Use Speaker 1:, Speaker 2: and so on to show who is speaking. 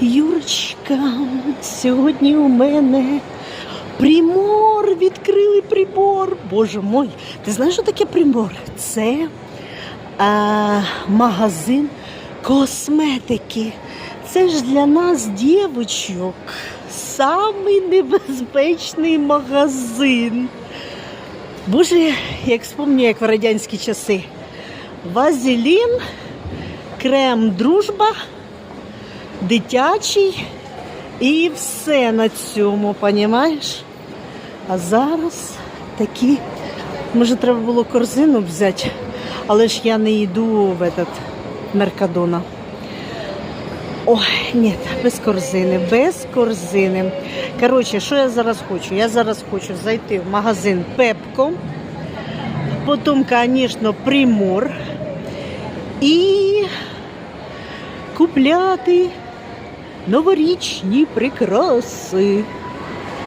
Speaker 1: Юрочка, сьогодні у мене примор, відкрили прибор. Боже мой, ти знаєш, що таке примор? Це а, магазин косметики. Це ж для нас, дівчинок, самий небезпечний магазин. Боже, як вспомню, як в радянські часи. Вазелін, крем дружба, дитячий і все на цьому, понімаєш? А зараз такі, може, треба було корзину взяти, але ж я не йду в этот Меркадона. Ой, ні, без корзини, без корзини. Коротше, що я зараз хочу? Я зараз хочу зайти в магазин Пепко, потім, звісно, Примор і купляти новорічні прикраси.